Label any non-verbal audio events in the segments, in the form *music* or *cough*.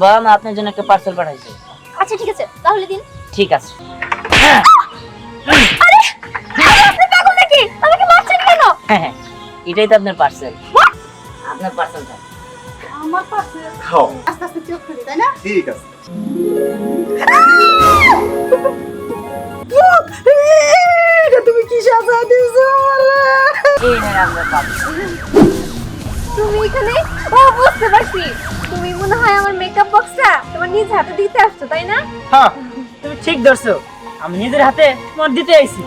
বাবা মা আপনার জন্য একটা পার্সেল পাঠাইছে। আচ্ছা ঠিক আছে তাহলে দিন। ঠিক আছে। আরে আপনি পাগল নাকি? আমাকে মারছেন কেন? হ্যাঁ হ্যাঁ এটাই তো আপনার পার্সেল আপনার পার্সেলটা আমার পাশে খাও। আস্তে আস্তে চোখ খুলে তাই না? ঠিক আছে। তুমি কি সাজা দিছো এই নেন আপনার পার্সেল তুমি এখানে? ও বুঝতে পারছি। তুমি মনে হয় আমার মেকআপ বক্সটা তোমার নিজ হাতে দিতে আসছো তাই না? হ্যাঁ তুমি ঠিক ধরছো। আমি নিজের হাতে তোমার দিতে আইছি।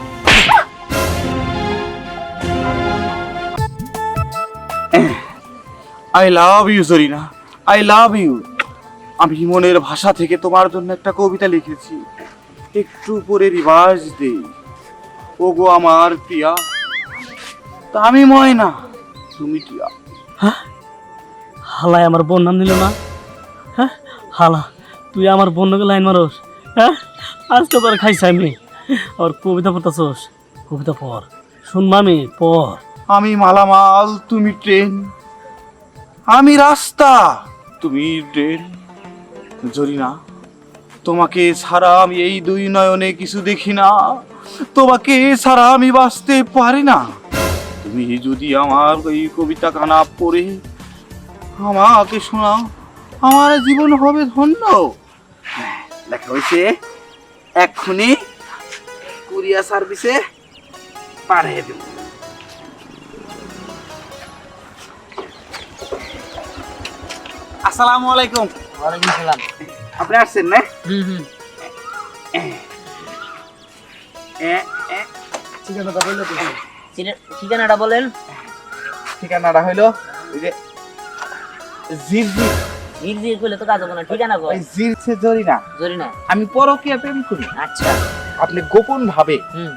I love you Jorina. I love you আমি মনের ভাষা থেকে তোমার জন্য একটা কবিতা লিখেছি। একটু পরে রিভার্স দেই। ওগো আমার প্রিয়া তা আমি ময়না তুমি টিয়া হালাই আমার বোন নাম নিল না। হ্যাঁ? হালা, তুই আমার বোনকে লাইন মারোস। হ্যাঁ? আজকে তোর খাইছি আমি। আর কবিতা পড়তাছোস। কবিতা পড়। শুন মামি, পড়। আমি মালামাল, তুমি ট্রেন। আমি রাস্তা। তুমি ট্রেন। জরিনা, তোমাকে ছাড়া আমি এই দুই নয়নে কিছু দেখি না। তোমাকে ছাড়া আমি বাঁচতে পারি না। তুমি যদি আমার এই কবিতা কানা পড়ে আমাকে শোনাও আমার জীবন হবে ধন্য। লেখা হয়েছে এক্ষুনি কুরিয়া সার্ভিসে পাঠিয়ে দেব। আসসালামু আলাইকুম। ওয়ালাইকুম সালাম। আপনি আসছেন না? হুম হুম। এ, এ, চিনে- ঠিকানাটা বলেন। ঠিকানাটা হইল ওই যে করলে তো কাজ হবে না ঠিকানা কই জিরছে জরিনা। আমি পরকীয়া প্রেম করি। আচ্ছা। আপনি গোপন ভাবে হুম।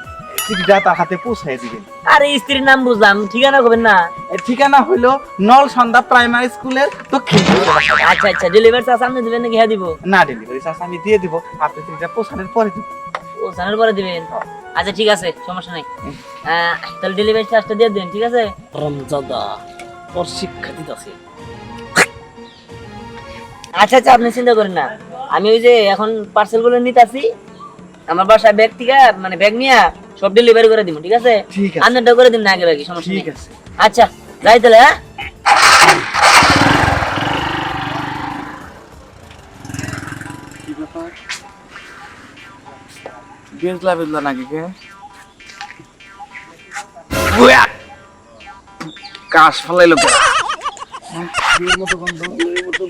চিঠিটা তার হাতে পৌঁছায় দিবেন। আরে স্ত্রীর নাম বুঝলাম ঠিকানা না? ঠিকানা হইল নল সন্ধ্যা প্রাইমারি স্কুলের দক্ষিণ। আচ্ছা আচ্ছা ডেলিভারি চার্জ আপনি দিবেন নাকি হ্যাঁ দিব? না ডেলিভারি চার্জ আমি দিয়ে দিব। আপনি চিঠিটা পৌঁছানোর পরে দিব ও জানার পরে দিবেন। আচ্ছা ঠিক আছে সমস্যা নাই। তাহলে ডেলিভারি চার্জটা দিয়ে দেন ঠিক আছে? রমজাদা তোর শিক্ষা দিতেছে। আচ্ছা আচ্ছা আপনি চিন্তা করেন না। আমি ওই যে এখন পার্সেলগুলো নিতে আসি আমার বাসায় ব্যাগ থেকে মানে ব্যাগ নিয়ে সব ডেলিভারি করে দিব ঠিক আছে? ঠিক করে দিন না আগে বাকি সমস্যা ঠিক আছে। আচ্ছা যাই তাহলে হ্যাঁ? বেজলা বেজলা নাকি কে? বুয়া! কাশ ফলাইলো মতো গন্ধ।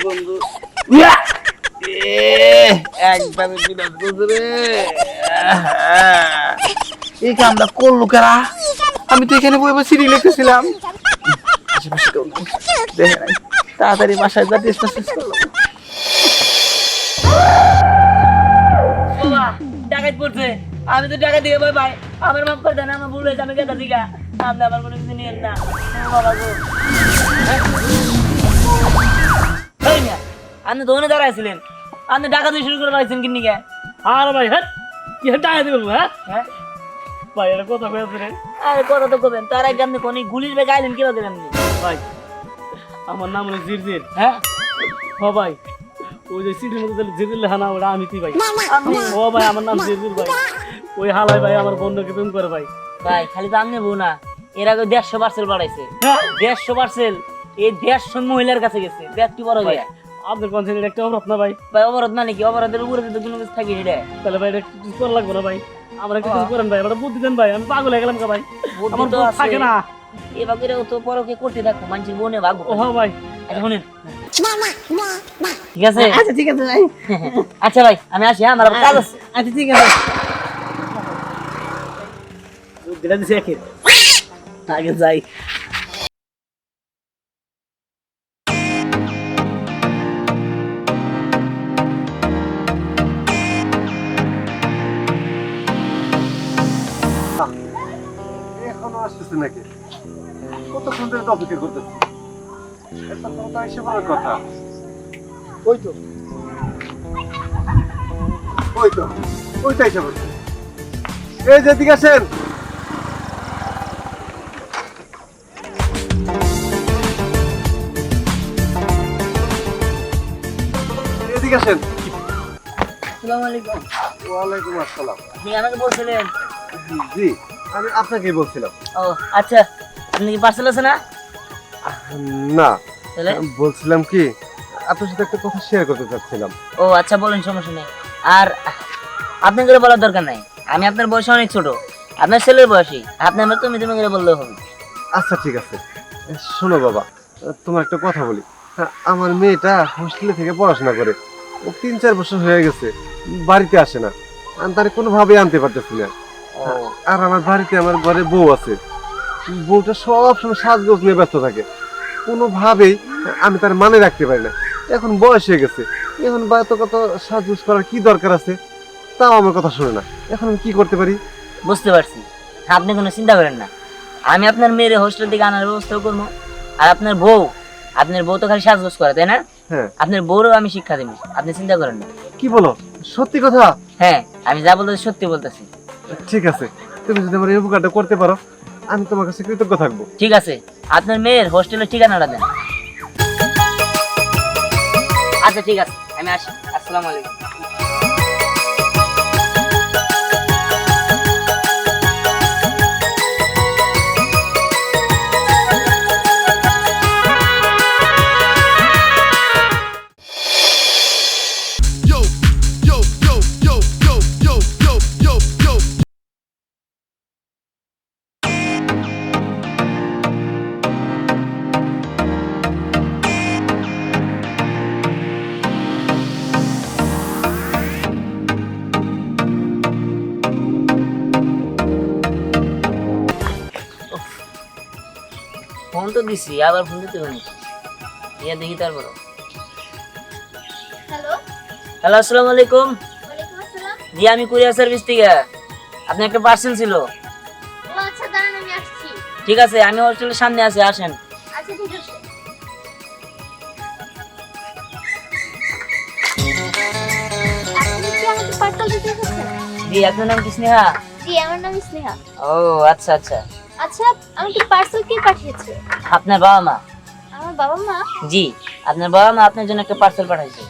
গন্ধ। একবারে বিনা গুজরে এই কামটা করল কারা? আমি তো এখানে বই বসে লিখতেছিলাম তাড়াতাড়ি বাসায় যা টেস্ট করল। ডাকাত পড়ছে। আমি তো টাকা দিয়ে ভাই ভাই আমার মাফ করে দেন আমার ভুল হয়েছে আমি কেটে দিকা আপনি আমার কোনো কিছু নিয়েন না। ও বাবা গো। আপনি দোকানে দাঁড়াইছিলেন আপনি টাকা দিয়ে শুরু করে পাইছেন কিন্নি কে? আর ভাই হ্যাঁ কি টাকা দিবেন হ্যাঁ? ভাই এটা কথা কয়েছে রে আরে কথা তো কবেন তার আগে আপনি কোন গুলির বেগ আইলেন কীভাবে আপনি ভাই আমার নাম হলো জিরজির। হ্যাঁ? হ ভাই। ওই যে সিটির মধ্যে জিরজির লেখা না ওটা আমি তুই ভাই? ও ভাই আমার নাম জিরজির ভাই। ওই হালাই ভাই আমার বন্ধুকে প্রেম করে ভাই। ভাই খালি তো আপনি বউ না এর আগে দেড়শো পার্সেল বাড়াইছে। হ্যাঁ? দেড়শো পার্সেল এই দেড়শো মহিলার কাছে গেছে ব্যাগটি বড় ভাই আপনার কনসেন্ট একটা অপরাধ না ভাই? ভাই অবরোধ মানে কি? অবরোধের উপরে তো কোনো কিছু থাকি এটা তাহলে ভাই এটা কিছু করা লাগবে না ভাই। আমার একটা কিছু করেন ভাই আমার বুদ্ধি দেন ভাই আমি পাগল হয়ে গেলাম কা ভাই। আমার তো বুদ্ধি থাকে না। এবার করে তো পরকে করতে থাকো মানুষের বনে ভাগবো ও হ্যাঁ ভাই। আচ্ছা শুনেন। ঠিক আছে? আচ্ছা ঠিক আছে ভাই। *laughs* আচ্ছা ভাই আমি আসি হ্যাঁ আমার কাজ আছে। আচ্ছা ঠিক আছে। বুদ্ধিটা দিছে একে আগে যাই। এখনও আসতেছে নাকি? কতক্ষণ ধরে অপেক্ষা করতেছি? একটা কথা। এসে বলার কথা ওই তো। ওই তো। ওইটা এসে বলছে এই যে দিকে আসেন। এদিকে আসেন। আসসালামু আলাইকুম। ওয়ালাইকুম আসসালাম। আপনি আমাকে বলছিলেন। জি আমি আপনাকেই বলছিলাম। ও আচ্ছা আপনি কি পার্সেল আছে না? না। তাহলে বলছিলাম কি আপনার সাথে একটা কথা শেয়ার করতে চাচ্ছিলাম। ও আচ্ছা বলেন সমস্যা নেই। আর আপনাকে করে বলার দরকার নাই। আমি আপনার বয়স অনেক ছোট। আপনার ছেলের বয়সী। আপনি আমার তুমি তুমি করে বললেও হবে। আচ্ছা ঠিক আছে। শোনো বাবা তোমার একটা কথা বলি। আমার মেয়েটা হোস্টেলে থেকে পড়াশোনা করে। ও তিন চার বছর হয়ে গেছে বাড়িতে আসে না। আমি তার কোনোভাবেই আনতে পারতেছি না। আর আমার বাড়িতে আমার ঘরে বউ আছে। বউটা সব সময় সাজগোজ নিয়ে ব্যস্ত থাকে। কোনোভাবেই আমি তার মানে রাখতে পারি না। এখন বয়স হয়ে গেছে। এখন বা এত কত সাজগোজ করার কি দরকার আছে? তাও আমার কথা শুনে না। এখন আমি কি করতে পারি? বুঝতে পারছি। আপনি কোনো চিন্তা করেন না। আমি আপনার মেয়ের হোস্টেল থেকে আনার ব্যবস্থা করব। আর আপনার বউ আপনার বউ তো খালি সাজগোজ করে তাই না? হ্যাঁ। আপনার বউরও আমি শিক্ষা দেবো। আপনি চিন্তা করেন না। কি বলো? সত্যি কথা? হ্যাঁ আমি যা বলতেছি সত্যি বলতেছি। ঠিক আছে। তুমি যদি আমার এই উপকারটা করতে পারো আমি তোমার কাছে কৃতজ্ঞ থাকব। ঠিক আছে, আপনার মেয়ের হোস্টেলের ঠিকানাটা দেন। আচ্ছা ঠিক আছে, আমি আসি। আসসালামু আলাইকুম। তো দিছি আবার ফোন দিতে পারি ইয়া দেখি তারপর। হ্যালো। হ্যালো আসসালামু আলাইকুম। জি আমি কুরিয়ার সার্ভিস থেকে। আপনার একটা পার্সেল ছিল। আচ্ছা দাঁড়ান আমি আসছি। ঠিক আছে আমি হোস্টেলের সামনে আছি আসেন। আচ্ছা ঠিক আছে। আপনি জি আপনার নাম কি স্নেহা? জি আমার নাম স্নেহা। ও আচ্ছা আচ্ছা। আচ্ছা আমাকে পার্সেল কে পাঠিয়েছে? আপনার বাবা মা। আমার বাবা মা? জি আপনার বাবা মা আপনার জন্য একটা পার্সেল পাঠাইছে।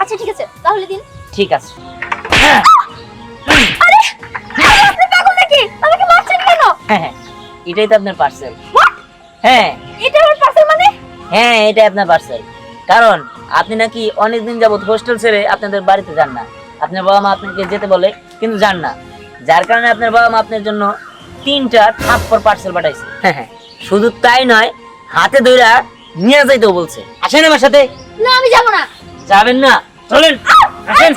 আচ্ছা ঠিক আছে তাহলে দিন। ঠিক আছে। আরে আপনি পাগল নাকি? আমাকে মারছেন কেন? হ্যাঁ হ্যাঁ, এটাই তো আপনার পার্সেল হ্যাঁ। এটা আমার পার্সেল মানে? হ্যাঁ এটাই আপনার পার্সেল কারণ আপনি নাকি অনেকদিন যাবত হোস্টেল ছেড়ে আপনাদের বাড়িতে যান না। আপনার বাবা মা আপনাকে যেতে বলে কিন্তু যান না। যার কারণে আপনার বাবা মা আপনার জন্য তিনটা থাপ্পর পার্সেল পাঠাইছে। হ্যাঁ হ্যাঁ শুধু তাই নয় হাতে ধইরা নিয়ে যাইতেও বলছে। আসেন আমার সাথে। না আমি যাব না। যাবেন না চলেন আসেন।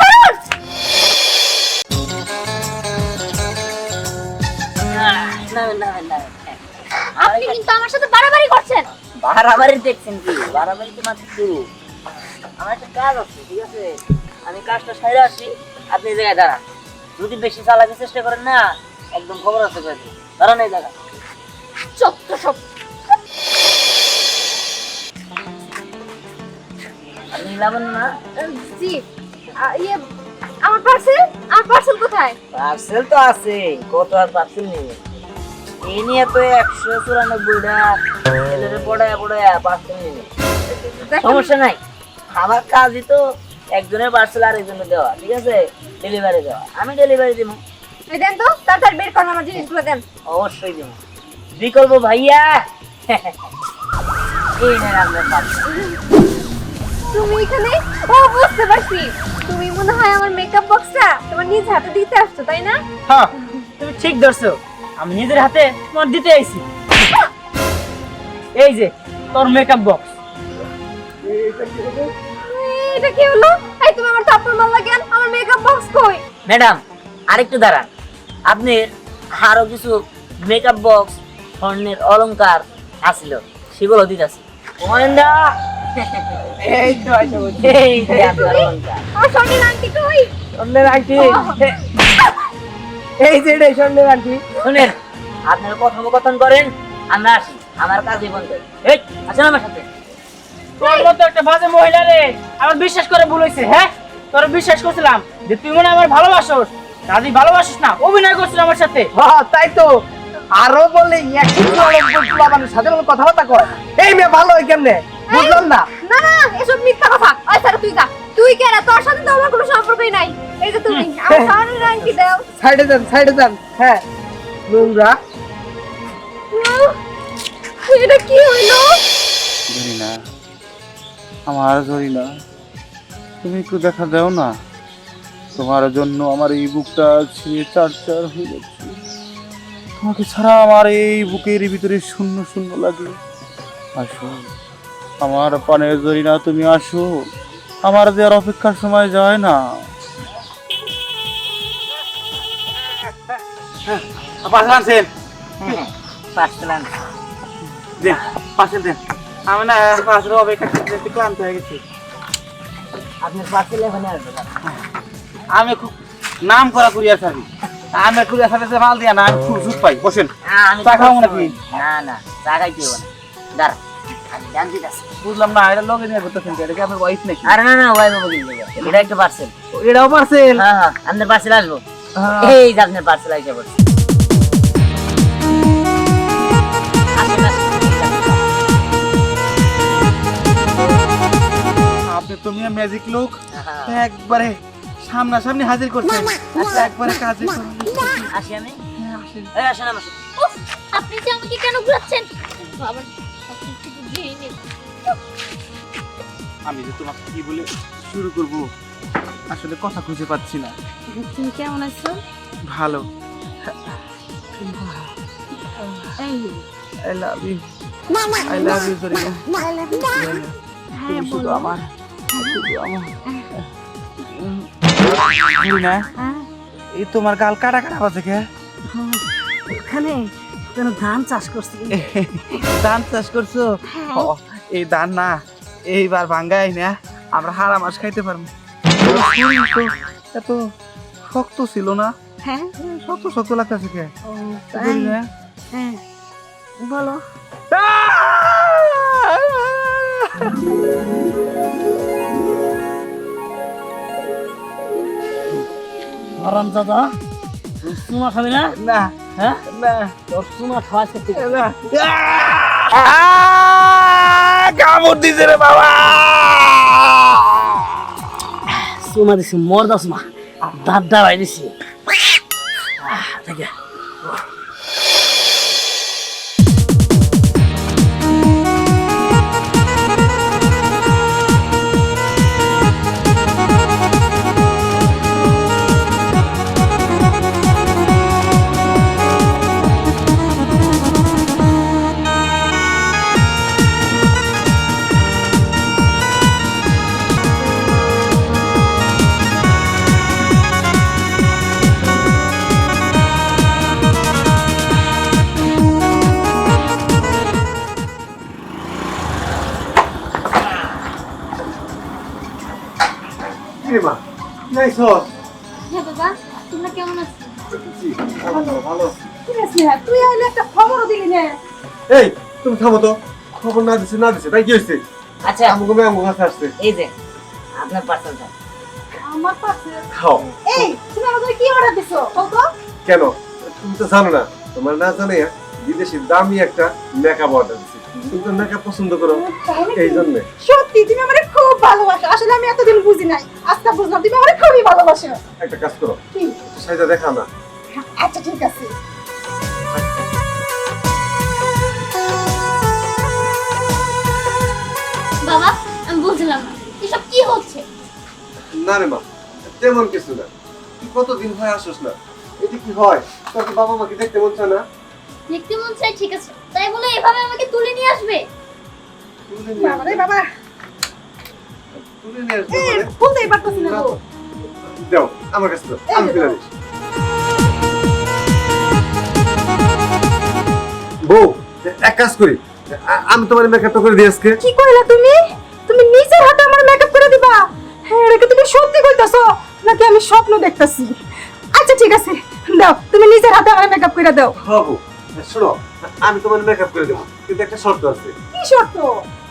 আপনি কিন্তু আমার সাথে বাড়াবাড়ি করছেন। বাড়াবাড়ি দেখছেন কি? বাড়াবাড়ি তো মাত্র আমার একটা কাজ আছে ঠিক আছে? আমি কাজটা সাইরে আসি। আপনি এই জায়গায় দাঁড়ান। যদি বেশি চালাতে চেষ্টা করেন না একদম খবর আছে দিই। দাঁড়ান এই জায়গা চত্ব সব। না জি। ইয়ে আমার পার্সেল আমার পার্সেল কোথায়? পার্সেল তো আছে কত আর পার্সেল নেবে এই নিয়ে তো একশো চুরানব্বইটা ছেলেরে পড়ায় পড়ায় পার্সেল সমস্যা নাই। আমার কাজই তো একজনের পার্সেল আরেকজনের দেওয়া ঠিক আছে? ডেলিভারি দেওয়া। আমি ডেলিভারি দিব। এই দেন তো তাড়াতাড়ি বের করুন আমার জিনিসগুলো দেন। অবশ্যই দেবো। বিকল্প ভাইয়া। এই নেন আপনার তুমি এখানে? ও বুঝতে পারছি। তুমি মনে হয় আমার মেকআপ বক্সটা তোমার নিজ হাতে দিতে আসছো তাই না? হ্যাঁ তুমি ঠিক ধরছো। আমি নিজের হাতে তোমার দিতে আইছি। এই যে তোর মেকআপ বক্স এটা কি হলো? এই তুমি আমার থাপ্পড় মারলা কেন? আমার মেকআপ বক্স কই? ম্যাডাম আরেকটু দাঁড়ান। আপনি আরও কিছু মেকআপ বক্স স্বর্ণের অলংকার আসলো সেগুলো দিতেছি। মহেন্দা এই তো এই যে আপনার আমার স্বর্ণের আংটি কই? স্বর্ণের আংটি। এই যে এটাই স্বর্ণের আংটি। শুনেন আপনারা কথোপকথন করেন আমরা আসি আমার কাজই বন্ধ। এই আসেন আমার সাথে। তোর মতো একটা বাজে মহিলা রে আমার বিশ্বাস করে ভুল হয়েছে হ্যাঁ? তোর বিশ্বাস করছিলাম যে তুই মনে হয় আমার ভালোবাসোস। ভালোবাসিস না? অভিনয় করছিল আমার সাথে। হ্যাঁ তাই তো। আরও বলে মানুষ সাথে কথাবার্তা কয়। এই মেয়ে ভালো হয় কেমনে? বুঝলাম না। না না এসব মিথ্যা কথা। আয় স্যার তুই যা। তুই কেন তোর সাথে তো আমার কোনো সম্পর্কই নাই। এই যে তুমি আমার সামনে দাও? সাইডে যান সাইডে যান। হ্যাঁ। নোংরা এটা কি হইল? জরিনা আমার জরিনা তুমি একটু দেখা দাও না। তোমার জন্য আমার এই বুকটা ছিঁড়ে চার চার হয়ে যাচ্ছে। তোমাকে ছাড়া আমার এই বুকের ভিতরে শূন্য শূন্য লাগে আসো আমার পানের জরিনা তুমি আসো। আমার যে আর অপেক্ষার সময় যায় না। পাশে পাশে আমি না পাশের অপেক্ষা ক্লান্ত হয়ে গেছি। আপনার পাঁচশালে এখানে আসবে আমি খুব নাম করা কুরিয়ার সার্ভিস। আমি কুরিয়ার সার্ভিসে মাল দিয়া না আমি খুব সুখ পাই বসেন। হ্যাঁ, চা খাব নাকি? না না চা হবে না। দাঁড়া বুঝলাম না এটা লগে নিয়ে করতেছেন এটা কি আপনার ওয়াইফ নাকি? আরে না এটা একটা পার্সেল এটাও হ্যাঁ হ্যাঁ আপনার পার্সেল আসব। হ্যাঁ। এই যে আপনার পার্সেল আইসা পড়ছে। আসেন, আসেন, এই যে আপনার আপনি তো মিয়া ম্যাজিক লোক। একবারে সামনাসামনি হাজির করছে। আচ্ছা একবারে কাজে আসি আমি? এই আসেন আমার আপনি যে আমাকে কেন ঘুরাচ্ছেন? বাবা আমি যে তোমাকে কি বলে শুরু করব আসলে কথা খুঁজে পাচ্ছি না। তুমি কেমন আছো? ভালো। I love you I love you sorry হ্যাঁ তুমি শুধু বলো। আমার শুধু আমার। না এই তোমার গাল কাটা কাটা বাজে কে? ওখানে কেন ধান চাষ করছি। ধান চাষ করছ? এই ধান না এইবার ভাঙ্গাই না আমরা হারা মাছ খাইতে পারব। এত শক্ত ছিল না? হ্যাঁ। শক্ত শক্ত লাগতেছে কে? হ্যাঁ বলো। আরাম দাদা চুমা খাবি না? না। হ্যাঁ? না। তোর চুমা খাওয়া খেতে না। কামড় দিছে রে বাবা। চুমা দিছি মর দা চুমা দাঁত দাঁড়াই দিছি। তোমরা কেমন আছো? ভালো ভালো ঠিক তুই আইলে একটা খবরও দিলি না। এই তুমি থামো তো। খবর না দিছে না দিছে তাই কি আচ্ছা। আমগো মে আমগো কাছে আসছে। এই যে আপনার পার্সেলটা আমার পাশে খাও। এই তুমি আমাদের কি অর্ডার দিছো? কত কেন? তুমি তো জানো না তোমার না জানে বিদেশি দামি একটা মেকআপ অর্ডার তুমি তো মেকআপ পছন্দ করো এই জন্য সত্যি তুমি আমারে খুব ভালোবাসো। আসলে আমি এতদিন বুঝি নাই। আজকে বুঝলাম তুমি আমারে খুবই ভালোবাসো। একটা কাজ করো। কি? সাইজা দেখা না। আচ্ছা ঠিক আছে। বাবা আমি বুঝলাম না। এসব কি হচ্ছে? না রে মা তেমন কিছু না। তুই কতদিন হয় আসোস না? এটি কি হয়? তোর তো বাবা মাকে দেখতে মন চায় না? দেখতে মন চাই ঠিক আছে। তাই বলে এভাবে আমাকে তুলে নিয়ে আসবে? বাবা রে বাবা। তুলে নিয়ে আসবে এই? না তো। দাও আমার কাছে দাও আমি যে দিচ্ছি। বউ এক কাজ করি। আমি তোমার মেকআপটা করে দিই আজকে। কি কইলা তুমি? তুমি নিজের হাতে আমার মেকআপ করে দিবা? হ্যাঁ এটা তুমি সত্যি কইতাছো? নাকি আমি স্বপ্ন দেখতাছি? আচ্ছা ঠিক আছে। দাও তুমি নিজের হাতে আমার মেকআপ করে দাও। হব শোনো আমি তোমার মেকআপ করে দেবো কিন্তু একটা শর্ত আছে। কি শর্ত?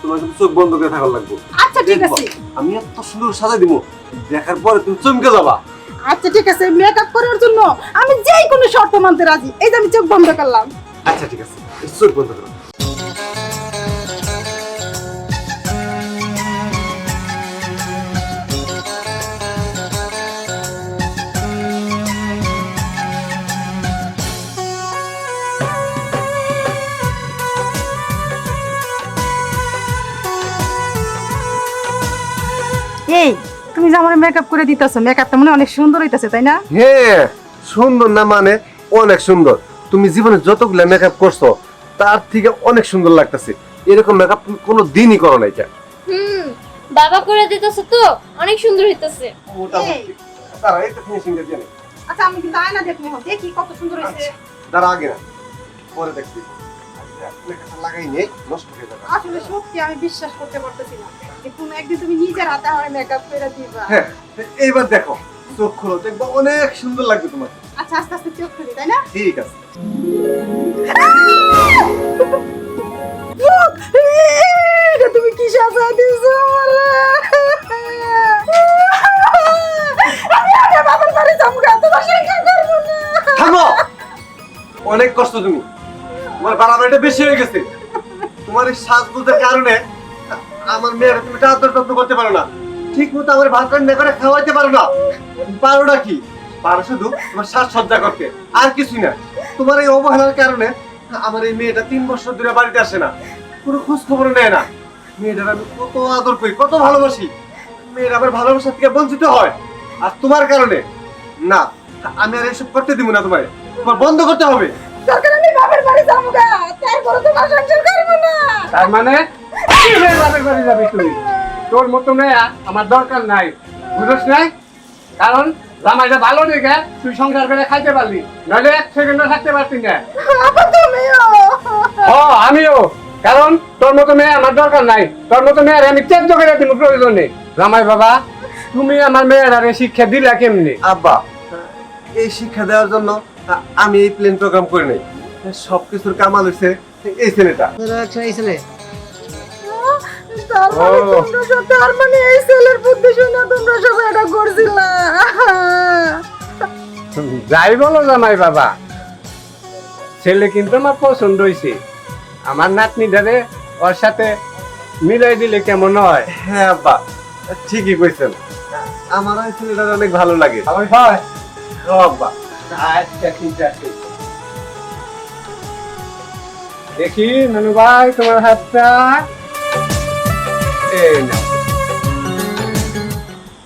তোমার কিন্তু চোখ বন্ধ করে থাকার লাগবে। আচ্ছা ঠিক আছে। আমি এত সুন্দর সাজাই দিব দেখার পরে তুমি চমকে যাবা। আচ্ছা ঠিক আছে মেকআপ করার জন্য আমি যেই কোনো শর্ত মানতে রাজি। এই যে আমি চোখ বন্ধ করলাম। আচ্ছা ঠিক আছে চোখ বন্ধ করো। মেকআপ করে দিতেছো মেকআপটা মনে অনেক সুন্দর হইতাছে তাই না? হ্যাঁ সুন্দর না মানে অনেক সুন্দর। তুমি জীবনে যতগুলা মেকআপ করছ তার থেকে অনেক সুন্দর লাগতেছে। এরকম মেকআপ তুমি কোনো দিনই করো নাই কেন হুম বাবা করে দিতেছে তো অনেক সুন্দর হইতেছে। মোটামুটি দাঁড়া এই তো ফিনিশিংটা দিয়ে নে। আচ্ছা আমি কিন্তু আয়না দেখব দেখি কত সুন্দর হয়েছে দাঁড়া আগে না। পরে দেখছি। আচ্ছা, লাগাই নে নষ্ট হয়ে যাবে আসলে সত্যি আমি বিশ্বাস করতে পারতেছি না। যে তুমি একদিন তুমি নিজের হাতে আমার মেকআপ করে দিবা। হ্যাঁ এইবার দেখো চোখ খোলো দেখব অনেক সুন্দর লাগবে তোমার আচ্ছা আস্তে আস্তে চোখ খুলি তাই না? ঠিক আছে। তুমি কি সাজা দিছো আমি আগে বাবার বাড়ি যাব তোমার সংসার করব না থামো! অনেক কষ্ট তুমি। তোমার বাড়াবাড়িটা বেশি হয়ে গেছে। তোমার এই সাজগুজের কারণে আমার মেয়ের তুমি আদর যত্ন করতে পারো না। ঠিক মতো আমার ভাত রান্না করে খাওয়াইতে পারো না। পারো না কি? পারো শুধু তোমার সাজসজ্জা করতে। আর কিছুই না। তোমার এই অবহেলার কারণে আমার এই মেয়েটা তিন বছর ধরে বাড়িতে আসে না। কোনো খোঁজ খবর নেয় না। মেয়েটার আমি কত আদর করি, কত ভালোবাসি। মেয়ের আমার ভালোবাসা থেকে বঞ্চিত হয়। আর তোমার কারণে না, আমি আর এসব করতে দিব না তোমায়। তোমার বন্ধ করতে হবে। দরকার আমি বাবার বাড়ি যাব গা। তারপরে তোমার সংসার করব না। তার মানে? বাপের বাড়ি যাবি তুই? তোর মতো মেয়ে আমার দরকার নাই। বুঝছ নাই? কারণ জামাইটা ভালো দেখে তুই সংসার করে খাইতে পারলি। নইলে এক সেকেন্ডও থাকতে পারতি না। ও আমিও। কারণ তোর মতো মেয়ে আমার দরকার নাই। তোর মতো মেয়ের আমি ত্যায্য করে দিব প্রয়োজন। নেই জামাই বাবা তুমি আমার মেয়ের আরে শিক্ষা দিলা কেমনি? আব্বা এই শিক্ষা দেওয়ার জন্য আমি এই প্লেন প্রোগ্রাম করে নাই। সব কিছুর কামাল হয়েছে এই ছেলেটা। তার মানে তার মানে এই ছেলের বুদ্ধি শুনে তোমরা সব এটা করছিলা। যাই বলো জামাই বাবা। ছেলে কিন্তু আমার পছন্দ হয়েছে আমার নাতনি ধরে ওর সাথে মিলাই দিলে কেমন হয়? হ্যাঁ আব্বা। ঠিকই কইছেন। আমার এই ছেলেটা অনেক ভালো লাগে। আমার হয় আব্বা। আচ্ছা ঠিক আছে দেখি নানু ভাই তোমার হাতটা। এই না